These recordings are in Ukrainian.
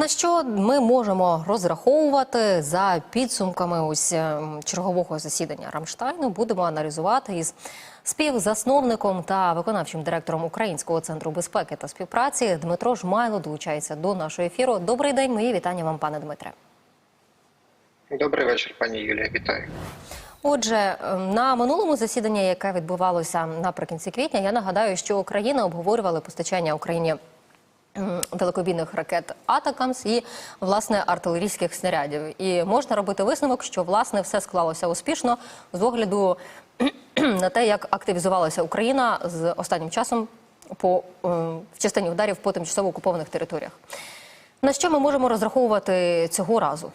На що ми можемо розраховувати за підсумками ось е, чергового засідання Рамштайну? Будемо аналізувати із співзасновником та виконавчим директором Українського центру безпеки та співпраці Дмитро Жмайло долучається до нашого ефіру. Добрий день, мої вітання вам, пане Дмитре. Добрий вечір, пані Юлія. Вітаю. Отже, е, на минулому засіданні, яке відбувалося наприкінці квітня, я нагадаю, що Україна обговорювала постачання Україні далекобійних ракет Атакамс і власне артилерійських снарядів. І можна робити висновок, що власне все склалося успішно з огляду на те, як активізувалася Україна з останнім часом по в частині ударів по тимчасово окупованих територіях. На що ми можемо розраховувати цього разу?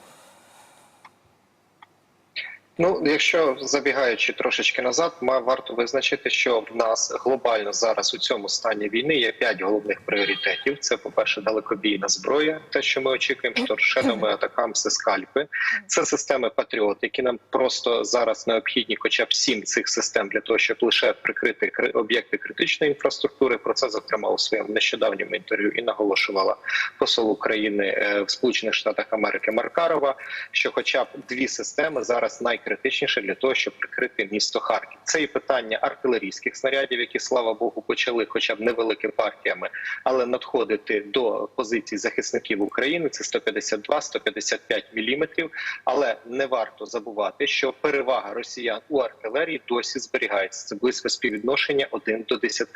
Ну, якщо забігаючи трошечки назад, варто визначити, що в нас глобально зараз у цьому стані війни є п'ять головних пріоритетів. Це, по-перше, далекобійна зброя, те, що ми очікуємо, шторшенами, атакамси, скальпи. Це системи Патріот, які нам просто зараз необхідні, хоча б сім цих систем для того, щоб лише прикрити кри- об'єкти критичної інфраструктури. Про це зокрема у своєму нещодавньому інтерв'ю і наголошувала посол України е, в Сполучених Штатах Америки Маркарова, що, хоча б дві системи зараз найкритичніше для того, щоб прикрити місто Харків. Це і питання артилерійських снарядів, які слава Богу почали, хоча б невеликими партіями, але надходити до позицій захисників України. Це 152-155 міліметрів. Але не варто забувати, що перевага росіян у артилерії досі зберігається. Це близько співвідношення 1 до 10.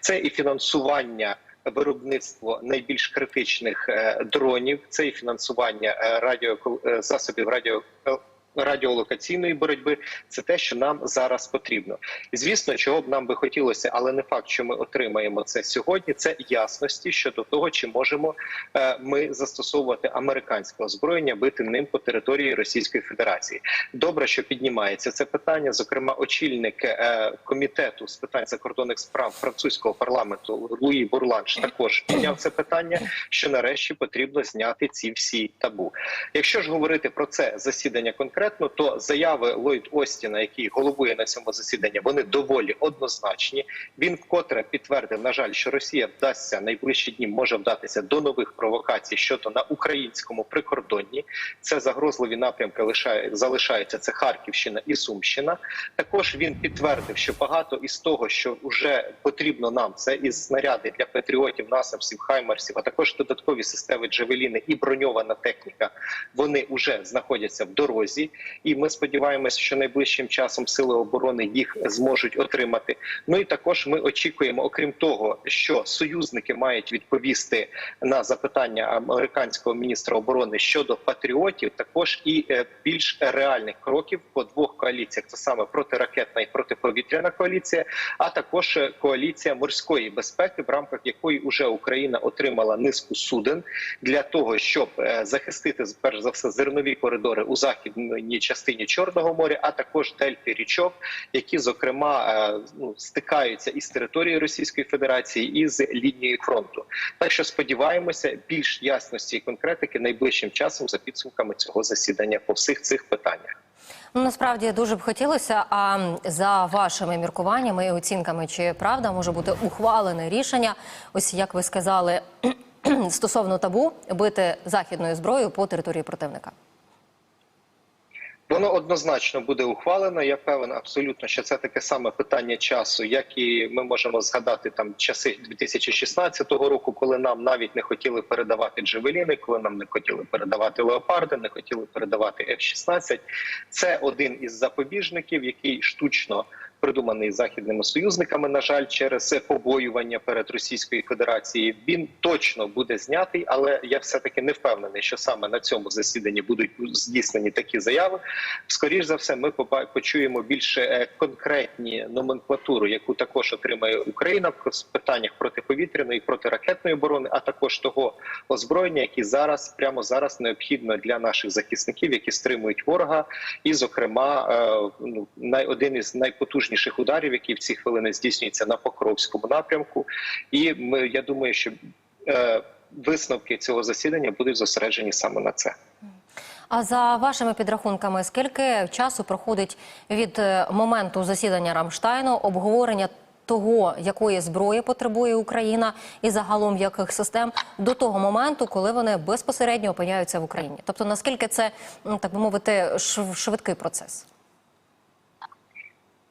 Це і фінансування. Виробництво найбільш критичних е, дронів, це і фінансування е, радіо е, засобів радіо. Радіолокаційної боротьби це те, що нам зараз потрібно, звісно, чого б нам би хотілося, але не факт, що ми отримаємо це сьогодні. Це ясності щодо того, чи можемо е, ми застосовувати американське озброєння, бити ним по території Російської Федерації. Добре, що піднімається це питання. Зокрема, очільник е, комітету з питань закордонних справ французького парламенту Луї Бурланш також підняв це питання. Що нарешті потрібно зняти ці всі табу. Якщо ж говорити про це засідання конкретно, то заяви Ллойд Остіна, який головує на цьому засіданні, вони доволі однозначні. Він вкотре підтвердив, на жаль, що Росія вдасться найближчі дні, може вдатися до нових провокацій щодо на українському прикордонні. Це загрозливі напрямки лишає залишаються. Це Харківщина і Сумщина. Також він підтвердив, що багато із того, що вже потрібно нам, це і снаряди для патріотів, насамсів, хаймарсів, а також додаткові системи Джевеліни і броньована техніка. Вони вже знаходяться в дорозі, і ми сподіваємося, що найближчим часом сили оборони їх зможуть отримати. Ну і також ми очікуємо, окрім того, що союзники мають відповісти на запитання американського міністра оборони щодо патріотів, також і е, більш реальних кроків по двох коаліціях: це саме протиракетна і протиповітряна коаліція, а також е, коаліція морської безпеки, в рамках якої вже Україна отримала низку суден для того, щоб е, захистити перш за все зернові коридори у західній частині Чорного моря, а також дельти річок, які зокрема е, ну, стикаються із територією Російської Федерації і з лінією фронту. Так що сподіваємося, більш ясності і конкретики найближчим часом за підсумками цього засідання по всіх цих питаннях. Ну, насправді дуже б хотілося. А за вашими міркуваннями і оцінками, чи правда може бути ухвалене рішення, ось як ви сказали, стосовно табу бити західною зброєю по території противника? Воно однозначно буде ухвалено. Я певен абсолютно, що це таке саме питання часу, як і ми можемо згадати там часи 2016 року, коли нам навіть не хотіли передавати джевеліни, коли нам не хотіли передавати леопарди, не хотіли передавати F-16. Це один із запобіжників, який штучно придуманий західними союзниками. На жаль, через побоювання перед Російською Федерацією він точно буде знятий, але я все таки не впевнений, що саме на цьому засіданні будуть здійснені такі заяви. Скоріш за все, ми почуємо більше е, конкретні номенклатуру, яку також отримає Україна в питаннях протиповітряної протиракетної оборони, а також того озброєння, які зараз прямо зараз необхідно для наших захисників, які стримують ворога, і, зокрема, е, ну один із найпотужніших ударів, які в ці хвилини здійснюються на Покровському напрямку. І ми я думаю, що е, висновки цього засідання будуть зосереджені саме на це. А за вашими підрахунками, скільки часу проходить від е, моменту засідання Рамштайну обговорення того, якої зброї потребує Україна, і загалом яких систем до того моменту, коли вони безпосередньо опиняються в Україні. Тобто, наскільки це так би мовити, швидкий процес?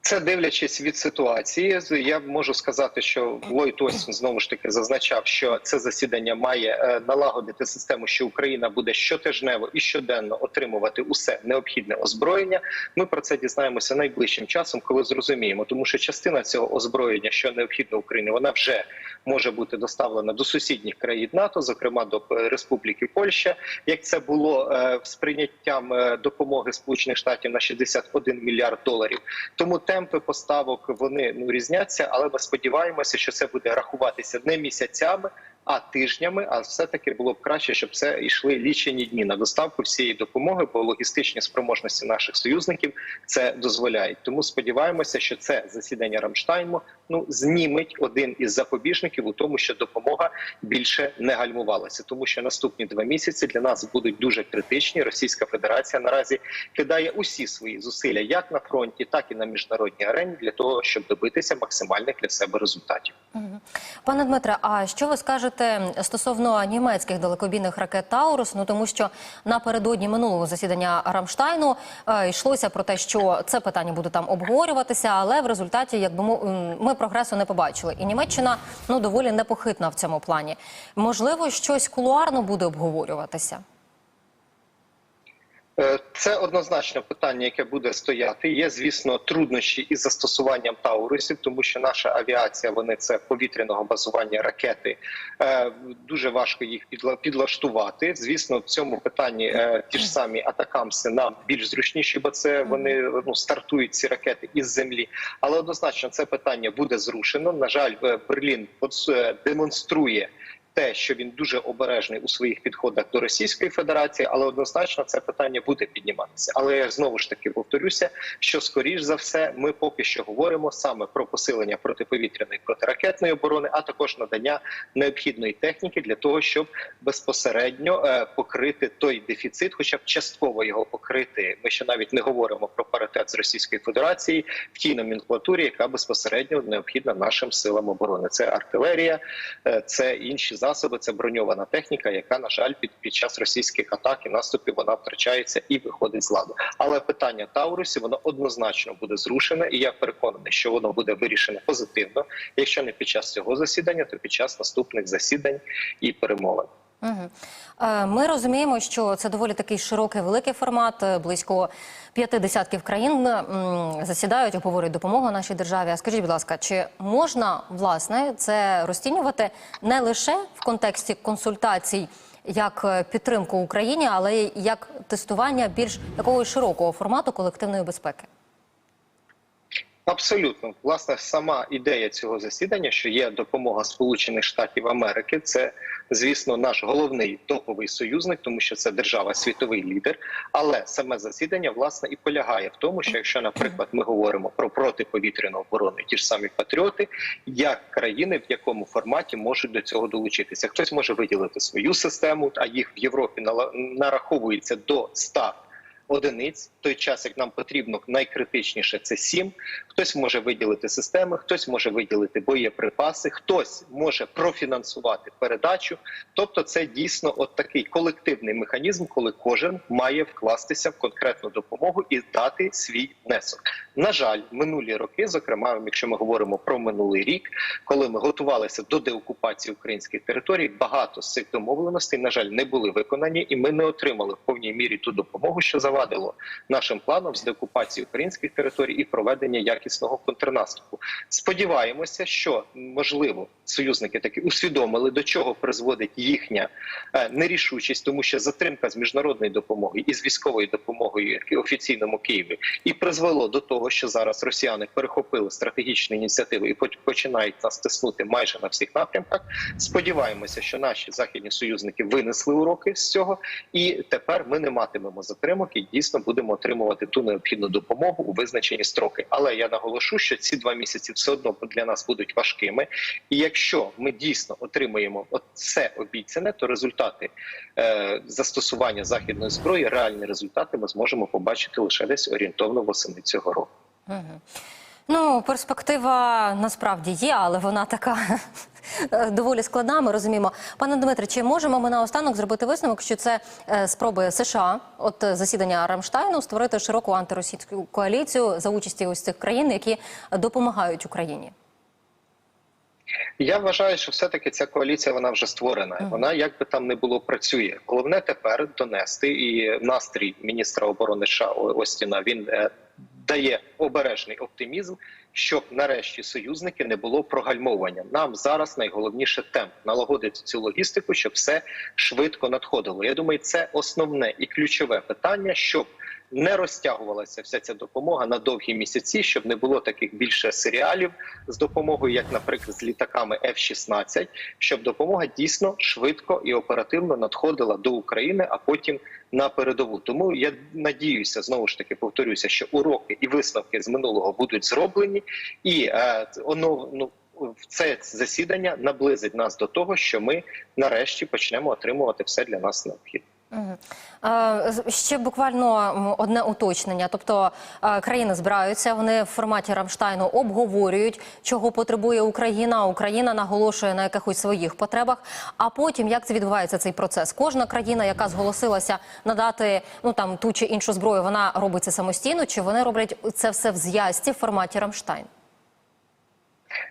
Це дивлячись від ситуації, я можу сказати, що Ллойд Остін знову ж таки зазначав, що це засідання має е, налагодити систему, що Україна буде щотижнево і щоденно отримувати усе необхідне озброєння. Ми про це дізнаємося найближчим часом, коли зрозуміємо, тому що частина цього озброєння, що необхідно Україні, вона вже може бути доставлена до сусідніх країн НАТО, зокрема до е, Республіки Польща. Як це було е, з прийняттям допомоги Сполучених Штатів на 61 мільярд доларів. Тому темпи поставок вони ну різняться, але ми сподіваємося, що це буде рахуватися не місяцями. А тижнями, а все таки було б краще, щоб це йшли лічені дні на доставку всієї допомоги, бо логістичні спроможності наших союзників це дозволяють. Тому сподіваємося, що це засідання Рамштайму ну зніметь один із запобіжників у тому, що допомога більше не гальмувалася, тому що наступні два місяці для нас будуть дуже критичні. Російська Федерація наразі кидає усі свої зусилля як на фронті, так і на міжнародній арені для того, щоб добитися максимальних для себе результатів. Пане Дмитре, а що ви скажете стосовно німецьких далекобійних ракет Таурус? Ну тому що напередодні минулого засідання Рамштайну е, йшлося про те, що це питання буде там обговорюватися, але в результаті, якби ми прогресу не побачили, і Німеччина ну доволі непохитна в цьому плані. Можливо, щось кулуарно буде обговорюватися. Е, Це однозначно питання, яке буде стояти. Є, звісно, труднощі із застосуванням таурусів, тому що наша авіація вони це повітряного базування ракети. Е, Дуже важко їх підла- підлаштувати. Звісно, в цьому питанні е, ті ж самі атакамси нам більш зручніші, бо це вони ну стартують ці ракети із землі. Але однозначно це питання буде зрушено. На жаль, Берлін демонструє те, що він дуже обережний у своїх підходах до Російської Федерації, але однозначно це питання буде підніматися. Але я знову ж таки повторюся, що скоріш за все ми поки що говоримо саме про посилення протиповітряної протиракетної оборони, а також надання необхідної техніки для того, щоб безпосередньо е, покрити той дефіцит, хоча б частково його покрити. Ми ще навіть не говоримо про паритет з Російською Федерацією в тій номенклатурі, яка безпосередньо необхідна нашим силам оборони. Це артилерія, е, це інші засоби, це броньована техніка, яка на жаль під, під час російських атак і наступів вона втрачається і виходить з ладу. Але питання Таурусі воно однозначно буде зрушене, і я переконаний, що воно буде вирішене позитивно. Якщо не під час цього засідання, то під час наступних засідань і перемовин. Угу. Ми розуміємо, що це доволі такий широкий великий формат. Е, Близько п'яти десятків країн засідають, обговорюють допомогу нашій державі. А скажіть, будь ласка, чи можна власне це розцінювати не лише в контексті консультацій як е, підтримку Україні, але й як тестування більш такого широкого формату колективної безпеки? Абсолютно, власне, сама ідея цього засідання, що є допомога Сполучених Штатів Америки, це звісно наш головний топовий союзник, тому що це держава світовий лідер. Але саме засідання власне і полягає в тому, що якщо, наприклад, ми говоримо про протиповітряну оборону, ті ж самі патріоти, як країни в якому форматі можуть до цього долучитися, хтось може виділити свою систему, а їх в Європі нараховується до 100 одиниць. Той час, як нам потрібно найкритичніше, це сім. Хтось може виділити системи, хтось може виділити боєприпаси, хтось може профінансувати передачу. Тобто, це дійсно от такий колективний механізм, коли кожен має вкластися в конкретну допомогу і дати свій внесок. На жаль, минулі роки, зокрема, якщо ми говоримо про минулий рік, коли ми готувалися до деокупації українських територій, багато з цих домовленостей, на жаль, не були виконані, і ми не отримали в повній мірі ту допомогу, що завадило нашим планам з деокупації українських територій і проведення якісного контрнаступу. Сподіваємося, що можливо союзники таки усвідомили, до чого призводить їхня е, нерішучість, тому що затримка з міжнародної допомоги і з військовою як і офіційному Києві і призвело до того, що зараз росіяни перехопили стратегічні ініціативи і починають нас тиснути майже на всіх напрямках. Сподіваємося, що наші західні союзники винесли уроки з цього, і тепер ми не матимемо затримок і дійсно будемо отримувати ту необхідну допомогу у визначені строки. Але я наголошу, що ці два місяці все одно для нас будуть важкими. І якщо ми дійсно отримаємо це обіцяне, то результати е, застосування західної зброї, реальні результати, ми зможемо побачити лише десь орієнтовно восени цього року. Угу. Ну, перспектива насправді є, але вона така доволі складна. Ми розуміємо. Пане Дмитре, чи можемо ми наостанок зробити висновок, що це е, спроби США, от е, засідання Рамштайну, створити широку антиросійську коаліцію за участі ось цих країн, які допомагають Україні? Я вважаю, що все-таки ця коаліція вона вже створена. Вона як би там не було працює. Головне тепер донести і настрій міністра оборони США Остіна. Він е, дає обережний оптимізм, щоб нарешті союзники не було прогальмовання. Нам зараз найголовніше темп налагодити цю логістику, щоб все швидко надходило. Я думаю, це основне і ключове питання, щоб не розтягувалася вся ця допомога на довгі місяці, щоб не було таких більше серіалів з допомогою, як, наприклад, з літаками F-16, щоб допомога дійсно швидко і оперативно надходила до України, а потім на передову. Тому я надіюся, знову ж таки повторюся, що уроки і висновки з минулого будуть зроблені, і е, оно, ну, це засідання наблизить нас до того, що ми нарешті почнемо отримувати все для нас необхідне. Ще буквально одне уточнення. Тобто країни збираються, вони в форматі Рамштайну обговорюють, чого потребує Україна. Україна наголошує на якихось своїх потребах. А потім як це відбувається цей процес? Кожна країна, яка зголосилася надати ну там ту чи іншу зброю, вона робить це самостійно, чи вони роблять це все в зв'язці в форматі Рамштайн?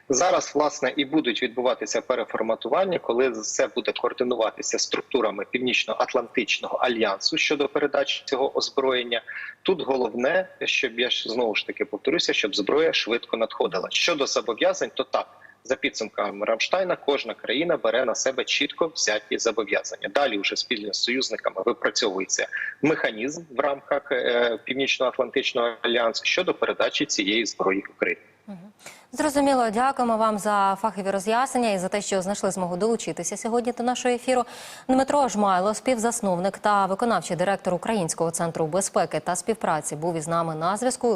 Зараз власне і будуть відбуватися переформатування, коли все буде координуватися структурами Північно-Атлантичного альянсу щодо передачі цього озброєння. Тут головне, щоб я ж знову ж таки повторюся, щоб зброя швидко надходила. Щодо зобов'язань, то так. За підсумками Рамштайна, кожна країна бере на себе чітко взяті зобов'язання. Далі вже спільно з союзниками випрацьовується механізм в рамках е, Північно-Атлантичного альянсу щодо передачі цієї зброї Україні. Зрозуміло, дякуємо вам за фахові роз'яснення і за те, що знайшли змогу долучитися сьогодні до нашого ефіру. Дмитро Жмайло, співзасновник та виконавчий директор Українського центру безпеки та співпраці, був із нами на зв'язку.